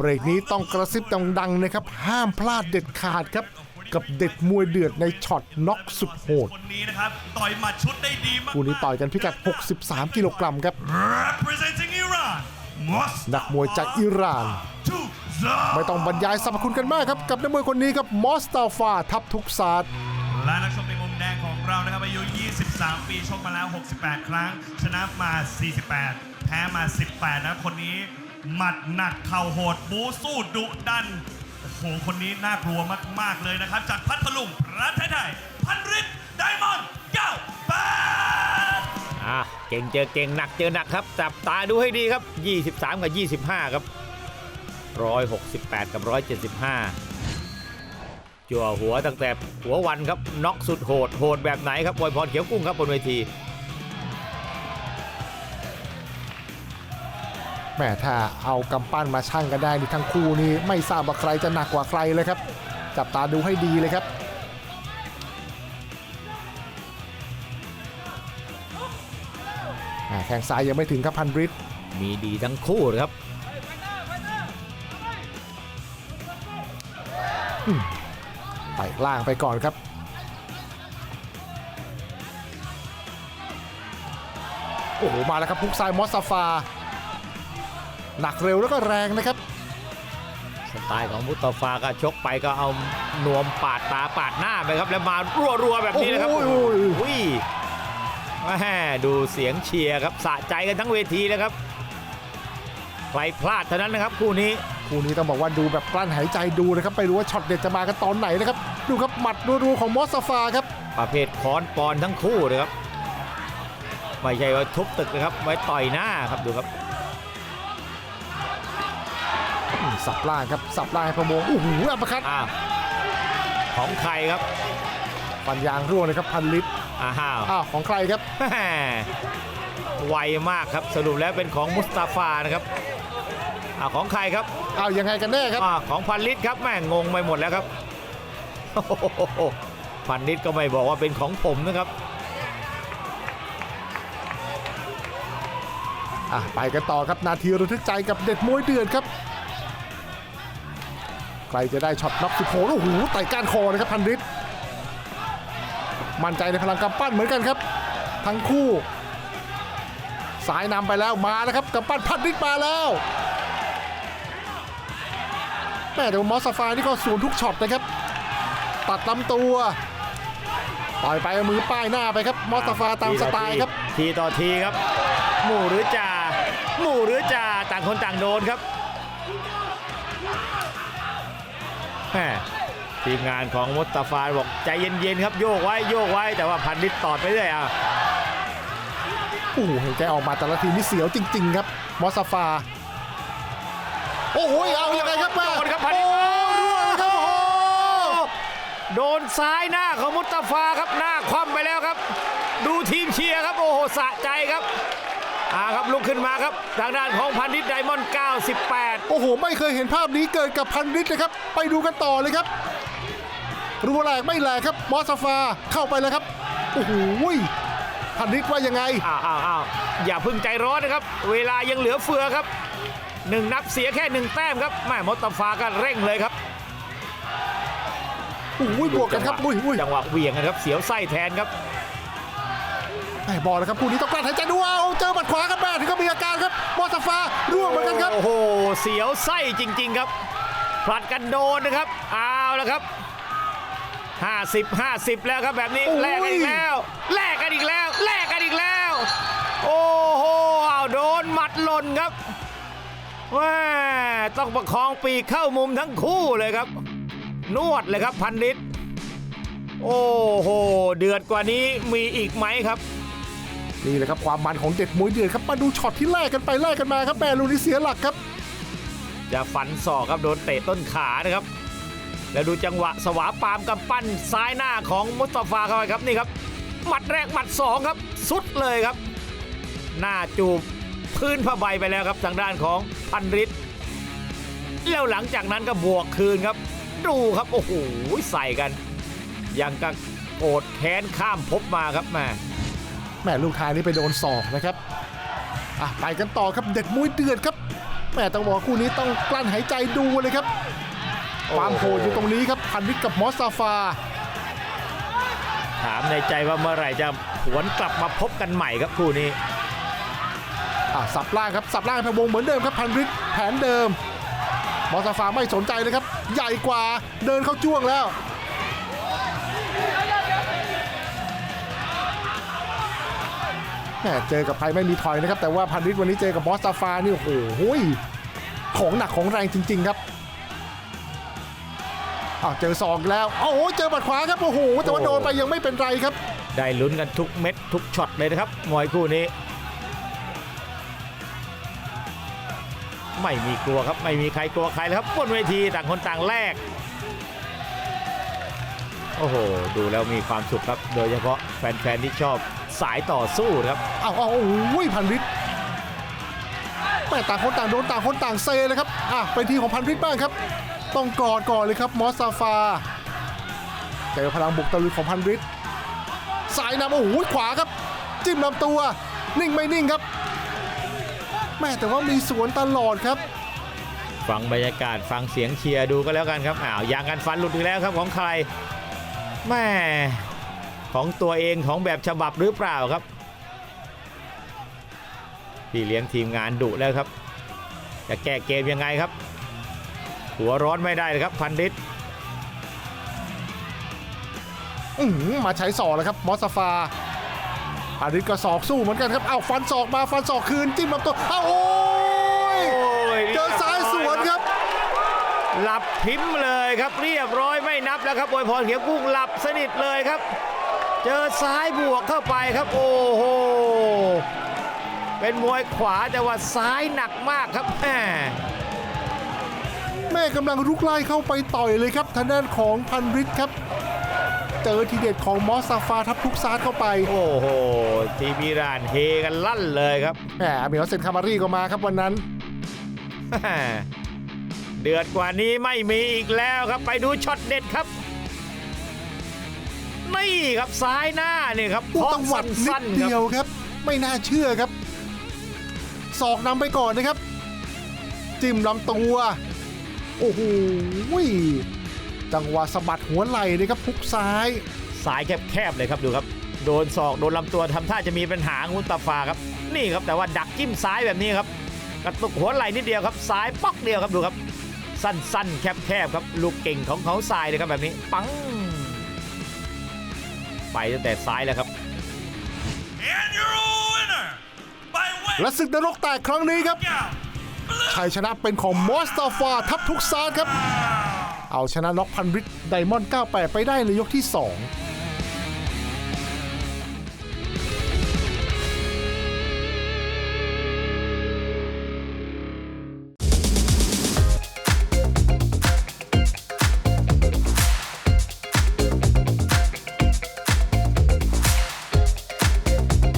เบรกนี้ต้องกระซิบดังๆนะครับ ห้ามพลาดเด็ดขาดครับ กับเด็ดมวยเดือดในช็อตน็อกสุดโหดคนนี้นะครับต่อยหมัดชุดได้ดีมากคู่นี้ต่อยกันพิกัด 63 กิโลกรัมครับ representing Iran นักมวยจากอิหร่าน ไม่ต้องบรรยายสรรพคุณกันมากครับ กับนักมวยคนนี้ครับมอสตาฟาทับทุกศาสตร์และนักชกในมุมแดงของเรานะครับอายุ 23 ปีชกมาแล้ว 68 ครั้ง ชนะมา 48 แพ้มา 18 นะคนนี้ หมัดหนักเข่าโหดบูสู้ดุดัน โอ้โห คนนี้น่ากลัวมาก ๆ เลยนะครับ จากพัทลุงประเทศไทยพันริศไดมอนด์เก้าแปดอะเก่งเจอเก่งหนักเจอหนักครับ จับตาดูให้ดีครับ 23 กับ 25 ครับ 168 กับ 175 จั่วหัวตั้งแต่หัววันครับน็อกสุดโหดโหดแบบไหนครับบอยพรเขียวกุ้งครับบนเวที แหม่ถ้าเอากำปั้นมาชั่งกันได้นี่ทั้งคู่นี่ไม่ทราบว่าใครจะหนักกว่าใครเลยครับ จับตาดูให้ดีเลยครับแหม่แข้งซ้ายยังไม่ถึงครับพันริตมีดีทั้งคู่เลยครับไปล่างไปก่อนครับโอ้โห มาแล้วครับพุกซ้ายมอสซาฟา หนักเร็วแล้วก็แรงนะครับ สไตล์ของมุตตาฟาก็ชกไปก็เอานวมปาดตาปาดหน้าไปครับแล้วมารัวๆแบบนี้นะครับโอ้โห อุ้ยแม่ดูเสียงเชียร์ครับสะใจกันทั้งเวทีนะครับใครพลาดเท่านั้นนะครับคู่นี้ คู่นี้ต้องบอกว่าดูแบบกลั้นหายใจดูนะครับไปรู้ว่าช็อตเด็ดจะมากันตอนไหนนะครับ ดูครับหมัดรัวๆของมอสซาฟาครับ ประเภทค้อนปอนทั้งคู่เลยครับ ไม่ใช่ว่าทุบตึกนะครับไว้ต่อยหน้าครับดูครับ สับล่างครับสับล่างให้ประมงโอ้โหอัปเปอร์คัตอ้าวของใครครับฟันยางร่วงเลยครับพันลิตรอ้าวอ้าวของใครครับแม่ไวมากครับสรุปแล้วเป็นของมุสตาฟานะครับอ้าวของใครครับอ้าวยังไงกันแน่ครับอ้าวของพันลิตรครับแม่งงไปหมดแล้วครับโอ้โหพันลิตรก็ไม่บอกว่าเป็นของผมนะครับอะไปกันต่อครับนาทีระทึกใจกับเด็ดมวยเดือดครับ ใครจะได้ช็อตน็อกสุดโหดโอ้โหไต่ก้านคอนะครับพันริตมั่นใจในพลังกำปั้นเหมือนกันครับ ทั้งคู่ สายนำไปแล้วมาแล้วครับกำปั้นพันริตมาแล้วแม่แต่ว่ามอสซาฟานี่ก็สวนทุกช็อตนะครับ ตัดลำตัวต่อยไปมือป้ายหน้าไปครับ มอสซาฟาตามสไตล์ครับ ทีต่อทีครับ หมู่หรือจ่าหมู่หรือจ่าต่างคนต่างโดนครับ ทีมงานของมุตตาฟาบอกใจเย็นๆครับโยกไว้โยกไว้แต่ว่าพันลิตรตอดไปเรื่อยอะโอ้โหเห็นแกออกมาแต่ละทีนี่เสียวจริง ๆ ครับมอสซาฟา โอ้โหเอายังไงครับแม่โดนครับพันโอ้ลิตรร่วงเลยครับโอ้โหโดนซ้ายหน้าของมุตตาฟาครับหน้าคว่ำไปแล้วครับ ดูทีมเชียร์ครับโอ้โหสะใจครับ อ่าครับลุกขึ้นมาครับ ทางด้านของพันลิตรไดมอนด์98 โอ้โห ไม่เคยเห็นภาพนี้เกิดกับพันลิตรเลยครับ ไปดูกันต่อเลยครับรัวแหลกไม่แหลกครับมอสซาฟาเข้าไปเลยครับ โอ้โหพันลิตรว่ายังไงอ้าวอ้าวอ้าวอย่าเพึ่งใจร้อนนะครับ เวลายังเหลือเฟือครับหนึ่งนับเสียแค่หนึ่งแต้มครับแม่มดตาฟาก็เร่งเลยครับโอ้โหบวกกันครับอุ้ยอุ้ยจังหวะเหวี่ยงนะครับ เสียวไส้แทนครับแม่ บอกนะครับคู่นี้ต้องกลั้นหายใจดูเอาเจอหมัดขวาครับแม่ถึงก็มีอาการครับมอสซาฟาร่วงเหมือนกันครับโอ้โหเสียวไส้จริง ๆครับผลัดกันโดนนะครับเอาแล้วครับ50 50 แล้วครับแบบนี้โอ้ยแลกกันอีกแล้วแลกกันอีกแล้วแลกกันอีกแล้ว โอ้โหเอาโดนหมัดหล่นครับแม่ต้องประคองปีกเข้ามุมทั้งคู่เลยครับ นวดเลยครับพันลิตรโอ้โห เดือดกว่านี้มีอีกไหมครับ นี่แหละครับความมันของเด็ดมวยเดือดครับมาดูช็อตที่แลกกันไปแลกกันมาครับแม่ลูนี้เสียหลักครับจะฟันศอกครับโดนเตะต้นขานะครับ แล้วดูจังหวะสวาปามกำปั้นซ้ายหน้าของมุสตาฟาเข้าไปครับนี่ครับหมัดแรกหมัดสองครับสุดเลยครับ หน้าจูบพื้นผ้าใบไปแล้วครับทางด้านของพันริศแล้วหลังจากนั้นก็บวกคืนครับ ดูครับโอ้โหใส่กันยังกับโกรธแค้นข้ามภพมาครับแม่ แม่ลูกท้ายนี้ไปโดนศอกนะครับอะไปกันต่อครับเด็ดมวยเดือดครับม่ต้องบอกว่าคู่นี้ต้องกลั้นหายใจดูเลยครับความโหดอยู่ตรงนี้ครับพันลิตกับมอสซาฟา ถามในใจว่าเมื่อไหร่จะหวนกลับมาพบกันใหม่ครับคู่นี้อะสับล่างครับสับล่างพะวงเหมือนเดิมครับพันลิตแผนเดิมมอสซาฟาไม่สนใจเลยครับ ใหญ่กว่าเดินเข้าจ้วงแล้ว เจอกับใครไม่มีถอยนะครับ แต่ว่าพันลิตวันนี้เจอกับมอสซาฟานี่โอ้โหของหนักของแรงจริง ๆ ครับอ้าวเจอศอกแล้วโอ้โหเจอบัดขวาครับโอ้โหแต่ว่าโดนไปยังไม่เป็นไรครับ ได้ลุ้นกันทุกเม็ดทุกช็อตเลยนะครับมวยคู่นี้ ไม่มีกลัวครับไม่มีใครกลัวใครเลยครับบนเวทีต่างคนต่างแลกโอ้โห ดูแล้วมีความสุขครับ โดยเฉพาะแฟนๆที่ชอบ สายต่อสู้นะครับเอาเอาโอ้ยพันลิตรแม่ต่างคนต่างโดนต่างคนต่างเซเลยครับอะเป็นทีของพันลิตรบ้างครับ ต้องกอดก่อนเลยครับมอสซาฟาเจอพลังบุกตะลุยของพันลิตรสายนำโอ้โหขวาครับ จิ้มลำตัว นิ่งไม่นิ่งครับ แม่แต่ว่ามีสวนตลอดครับฟังบรรยากาศฟังเสียงเชียร์ดูก็แล้วกันครับอ้าว ยางกันฟันหลุดอีกแล้วครับของใครแม่ ของตัวเองของแบบฉบับหรือเปล่าครับพี่เลี้ยงทีมงานดุแล้วครับ จะแก้เกมยังไงครับ หัวร้อนไม่ได้เลยครับพันดิตอื้อหือมาใช้ศอกแล้วครับมอสซาฟาพันลิตรก็ศอกสู้เหมือนกันครับเอาฟันศอกมาฟันศอกคืนจิ้มลำตัวเอาโอ้ยโอ้ยเจอซ้ายสวนครับ หลับพิมพ์เลยครับเรียบร้อยไม่นับแล้วครับอวยพรเขียวกุ้งหลับสนิทเลยครับ เจอซ้ายบวกเข้าไปครับโอ้โหเป็นมวยขวาแต่ว่าซ้ายหนักมากครับแม่แม่กำลังรุกไล่เข้าไปต่อยเลยครับทางด้านของพันริตครับ เจอทีเด็ดของมอสซาฟาทับทุกซาดเข้าไปโอ้โหทีมีรานเฮกันลั่นเลยครับแหมเมียวเซนคามารีก็มาครับวันนั้นแม่เดือดกว่านี้ไม่มีอีกแล้วครับไปดูช็อตเด็ดครับ นี่ครับซ้ายหน้านี่ครับผู้เคาะตังหวัดนิสั้ดนๆคเดียรับวครับ ไม่น่าเชื่อครับศอกนำไปก่อนนะครับ จิ้มลำตัว โอ้โหจังหวะสะบัดหัวไหล่นะครับพุกซ้ายสายแคบๆเลยครับดูครับ โดนศอกโดนลำตัวทำท่าจะมีปัญหาของมุตาฟาครับ นี่ครับแต่ว่าดักจิ้มซ้ายแบบนี้ครับกระตุกหัวไหล่นิดเดียวครับซ้ายป๊อกเดียวครับดูครับ สั้นๆ แคบๆครับ ลูกเก่งของเขาทรายเลยครับแบบนี้ ปัง ไปตั้งแต่ซ้ายแล้วครับ And your winner by way และศึกนรกแตกครั้งนี้ครับ out. Blue ชัยชนะเป็นของมอสตาฟาทับทุกซาดครับ เอาชนะน็อกพันริตไดมอนด์98 ไปได้ในยกที่ 2